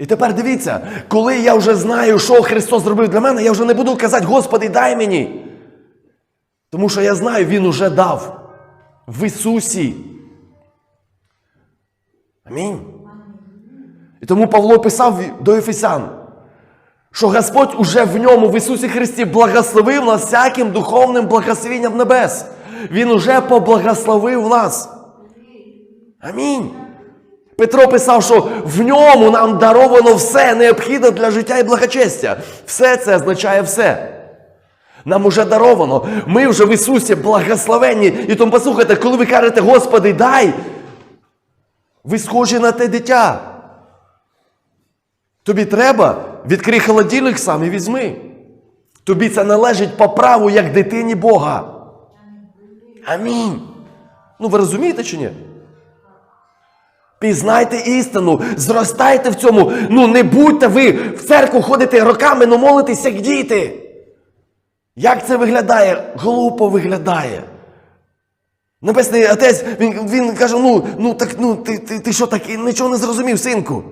І тепер дивіться, коли я вже знаю, що Христос зробив для мене, я вже не буду казати, Господи, дай мені. Тому що я знаю, Він уже дав в Ісусі. Амінь. І тому Павло писав до Ефесян, що Господь уже в ньому, в Ісусі Христі, благословив нас всяким духовним благословенням небес. Він уже поблагословив нас. Амінь. Петро писав, що в ньому нам даровано все необхідне для життя і благочестя. Все це означає все. Нам уже даровано. Ми вже в Ісусі благословенні. І тому послухайте, коли ви кажете, Господи, дай, ви схожі на те дитя. Тобі треба, відкрий холодильник сам і візьми. Тобі це належить по праву, як дитині Бога. Амінь. Ну ви розумієте чи ні? Пізнайте істину, зростайте в цьому. Ну не будьте ви в церкву ходите роками, ну молитесь, як діти. Як це виглядає? Глупо виглядає. Небесний отець, він, він каже: ну, ну так, ну, ти, ти, ти що так, нічого не зрозумів, синку.